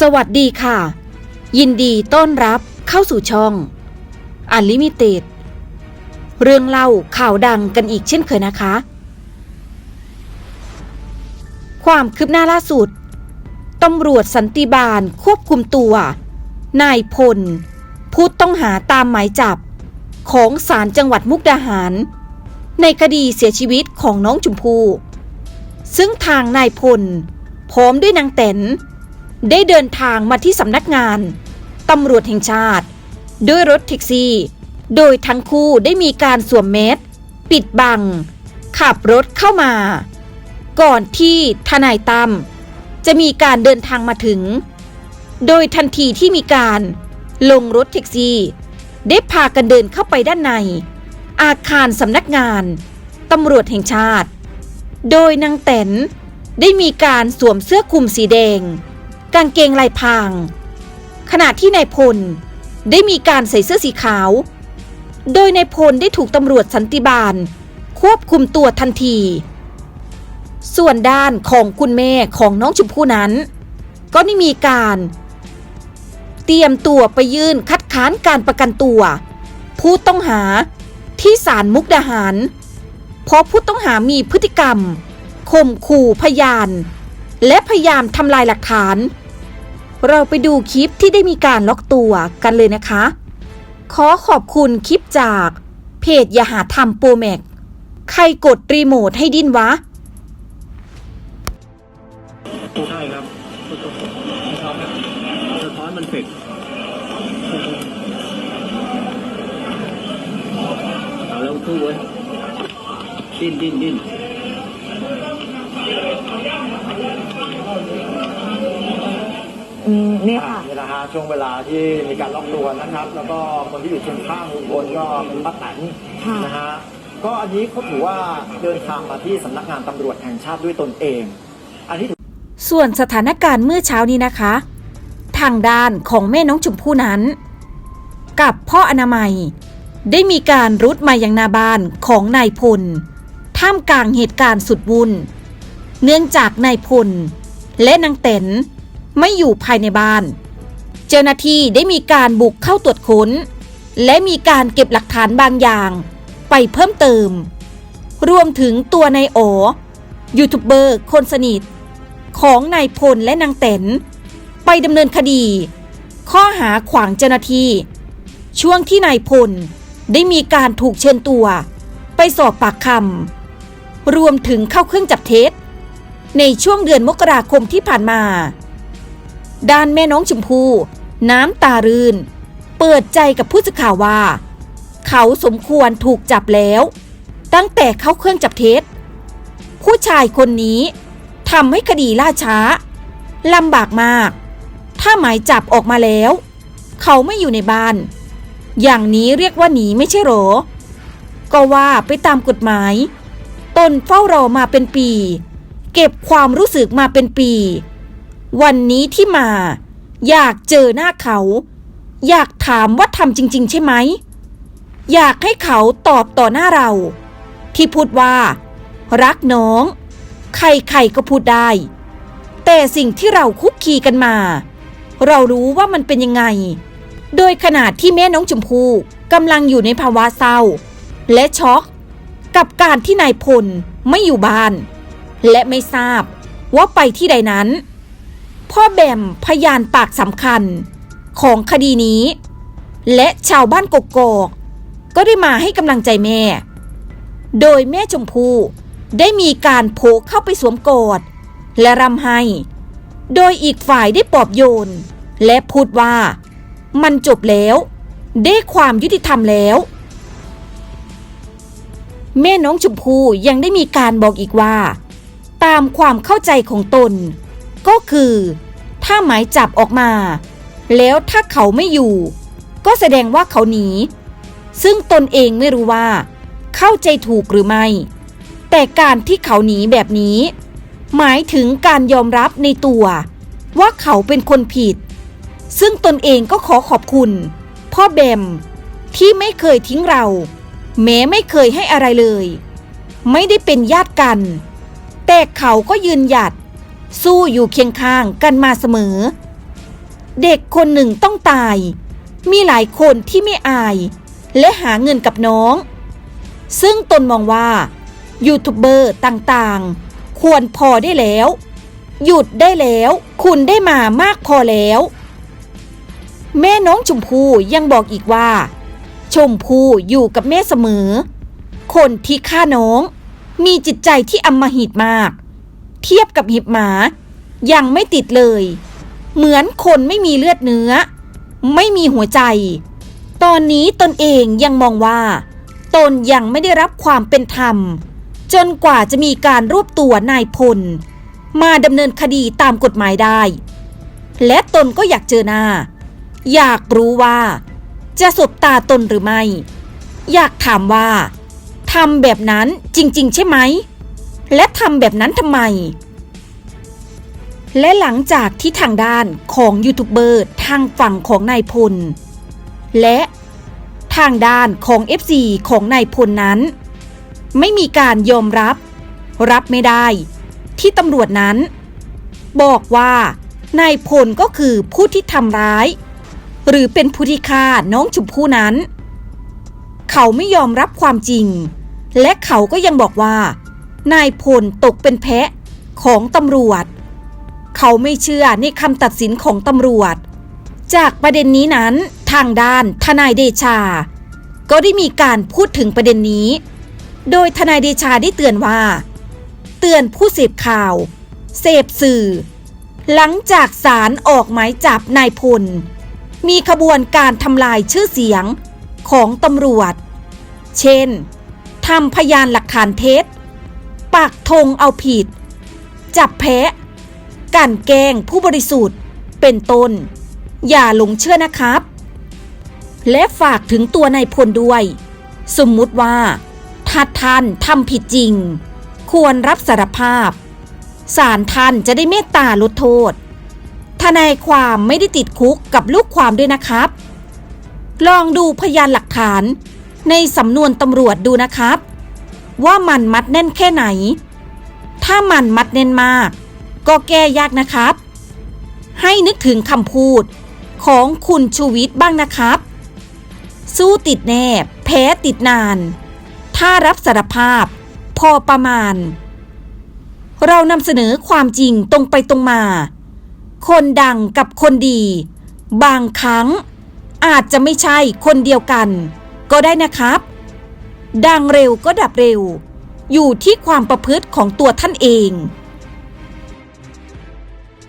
สวัสดีค่ะ ยินดีต้อนรับเข้าสู่ช่อง Unlimited เรื่องเล่าข่าวดังกันอีกเช่นเคยนะคะ ความคืบหน้าล่าสุดตำรวจสันติบาลควบคุมตัว นายพล ผู้ต้องหาตามหมายจับ ของศาลจังหวัดมุกดาหาร ในคดีเสียชีวิตของน้องจุมพูซึ่งทางนายพลพร้อมด้วยนางแตน ได้เดินทางมาที่สำนักงานตำรวจแห่งชาติ ด้วยรถแท็กซี่ โดยทั้งคู่ได้มีการสวมแมสปิดบัง ขับรถเข้ามา ก่อนที่ทนายตั้มจะมีการเดินทางมาถึง โดยทันทีที่มีการลงรถแท็กซี่ ได้พากันเดินเข้าไปด้านใน อาคารสำนักงานตำรวจแห่งชาติ โดยนางแตนได้มีการสวมเสื้อคลุมสีแดง กางเกงลายพาง ขณะที่นายพลได้มีการใส่เสื้อสีขาว โดยนายพลได้ถูกตำรวจสันติบาล ควบคุมตัวทันที ส่วนด้านของคุณแม่ของน้องชมพู่นั้น ก็ได้มีการ เตรียมตัวไปยื่นคัดค้านการประกันตัว ผู้ต้องหาที่ศาลมุกดาหาร เพราะผู้ต้องหามีพฤติกรรมข่มขู่พยาน และพยายามทำลายหลักฐาน เราไปดูคลิปที่ได้มีการล็อกตัวกันเลยนะคะ ขอขอบคุณคลิปจากเพจอย่าหาทำโปรแม็ก ใครกดรีโมทให้ดิ้นวะ ใช่ครับสะท้อนสะท้อนมันเฟกเอาแล้วทู่เว้ยดิ้นดิ้นดิ้น นี่ค่ะนี่นะฮะช่วงเวลาที่มีการล็อกตัวนะครับ แล้วก็คนที่อยู่เคียงข้างลุงพลก็เป็นป้าแตนค่ะนะฮะก็อันนี้เขาถือว่าเดินทางมาที่สำนักงานตำรวจแห่งชาติด้วยตนเอง อันนี้ถือส่วนสถานการณ์เมื่อเช้านี้นะคะ ทางด้านของแม่น้องชมพู่นั้น กับพ่ออนามัย ได้มีการรุดมายังหนาบ้านของนายพล ท่ามกลางเหตุการณ์สุดวุ่น เนื่องจากนายพล และนางเต๋น ไม่อยู่ภายในบ้าน เจ้าหน้าที่ได้มีการบุกเข้าตรวจค้น และมีการเก็บหลักฐานบางอย่าง ไปเพิ่มเติม รวมถึงตัวนายโอยูทูบเบอร์คนสนิท ของนายพลและนางเต๋นไปดำเนินคดี ข้อหาขวางเจ้าหน้าที่ ช่วงที่นายพลได้มีการถูกเชิญตัว ไปสอบปากคำรวมถึงเข้าเครื่องจับเท็จ ในช่วงเดือนมกราคมที่ผ่านมา ด้านแม่น้องชมพู่น้ำตารื่น เปิดใจกับผู้สื่อข่าวว่า เขาสมควรถูกจับแล้ว ตั้งแต่เข้าเครื่องจับเท็จ ผู้ชายคนนี้ทำให้คดีล่าช้าลำบากมาก ถ้าหมายจับออกมาแล้ว เขาไม่อยู่ในบ้าน อย่างนี้เรียกว่าหนีไม่ใช่หรอ ก็ว่าไปตามกฎหมาย ตนเฝ้ารอมาเป็นปี เก็บความรู้สึกมาเป็นปี วันนี้ที่มา อยากเจอหน้าเขา อยากถามว่าทำจริง ๆ ใช่ไหม อยากให้เขาตอบต่อหน้าเรา ที่พูดว่า รักน้อง ใครๆก็พูดได้ แต่สิ่งที่เราคุกคีกันมา เรารู้ว่ามันเป็นยังไง โดยขณะที่แม่น้องชมพู่กำลังอยู่ในภาวะเศร้า และช็อกกับการที่นายพลไม่อยู่บ้าน และไม่ทราบว่าไปที่ใดนั้น พ่อแบมพยานปากสำคัญของคดีนี้ และชาวบ้านกกอกก็ได้มาให้กำลังใจแม่ โดยแม่ชมพู่ได้มีการโผล่เข้าไปสวมกอด และรำไห้ โดยอีกฝ่ายได้ปลอบโยน และพูดว่ามันจบแล้ว ได้ความยุติธรรมแล้ว แม่น้องชมพู่ยังได้มีการบอกอีกว่า ตามความเข้าใจของตน ก็คือ ถ้าหมายจับออกมา แล้วถ้าเขาไม่อยู่ ก็แสดงว่าเขาหนี ซึ่งตนเองไม่รู้ว่า เข้าใจถูกหรือไม่ แต่การที่เขาหนีแบบนี้ หมายถึงการยอมรับในตัว ว่าเขาเป็นคนผิด ซึ่งตนเองก็ขอขอบคุณ พ่อแบมที่ไม่เคยทิ้งเรา แม้ไม่เคยให้อะไรเลย ไม่ได้เป็นญาติกัน แต่เขาก็ยืนหยัด สู้อยู่เคียงข้างกันมาเสมอ เด็กคนหนึ่งต้องตาย มีหลายคนที่ไม่อาย และหาเงินกับน้อง ซึ่งตนมองว่า ยูทูบเบอร์ต่างๆ ควรพอได้แล้ว หยุดได้แล้ว คุณได้มามากพอแล้ว แม่น้องชมพู่ยังบอกอีกว่า ชมพู่อยู่กับแม่เสมอ คนที่ฆ่าน้อง มีจิตใจที่อำมหิตมาก เทียบกับหิบหมา ยังไม่ติดเลย เหมือนคนไม่มีเลือดเนื้อ ไม่มีหัวใจ ตอนนี้ตนเองยังมองว่า ตนยังไม่ได้รับความเป็นธรรม จนกว่าจะมีการรวบตัวนายพล มาดำเนินคดีตามกฎหมายได้ และตนก็อยากเจอหน้า อยากรู้ว่า จะสบตาตนหรือไม่ อยากถามว่าทำแบบนั้นจริง ๆ ใช่ไหม และทำแบบนั้นทำไม และหลังจากที่ทางด้านของยูทูบเบอร์ทางฝั่งของนายพล และทางด้านของ FC ของนายพลนั้น ไม่มีการยอมรับ รับไม่ได้ ที่ตำรวจนั้น บอกว่านายพลก็คือผู้ที่ทำร้าย หรือเป็นผู้ที่ฆ่าน้องชมพู่นั้น เขาไม่ยอมรับความจริง และเขาก็ยังบอกว่า นายพลตกเป็นแพะของตำรวจ เขาไม่เชื่อในคำตัดสินของตำรวจ จากประเด็นนี้นั้นทางด้านทนายเดชา ก็ได้มีการพูดถึงประเด็นนี้ โดยทนายเดชาได้เตือนว่า เตือนผู้เสพข่าว เสพสื่อ หลังจากศาลออกหมายจับนายพล มีขบวนการทำลายชื่อเสียงของตำรวจ เช่นทำพยานหลักฐานเท็จ ปักธงเอาผิด จับแพะกั่นแกงผู้บริสุทธิ์ เป็นต้นอย่าหลงเชื่อนะครับ และฝากถึงตัวนายพลด้วย สมมุติว่า ถ้าท่านทำผิดจริง ควรรับสารภาพศาลท่านจะได้เมตตาลดโทษ ทนายความไม่ได้ติดคุกกับลูกความด้วยนะครับ ลองดูพยานหลักฐานในสำนวนตำรวจดูนะครับ ว่ามันมัดแน่นแค่ไหน ถ้ามันมัดแน่นมาก ก็แก้ยากนะครับ ให้นึกถึงคำพูดของคุณชูวิทย์บ้างนะครับ สู้ติดแน่แพ้ติดนาน ถ้ารับสารภาพ พอประมาณ เรานำเสนอความจริงตรงไปตรงมา คนดังกับคนดี บางครั้ง อาจจะไม่ใช่คนเดียวกัน ก็ได้นะครับ ดังเร็วก็ดับเร็ว อยู่ที่ความประพฤติของตัวท่านเอง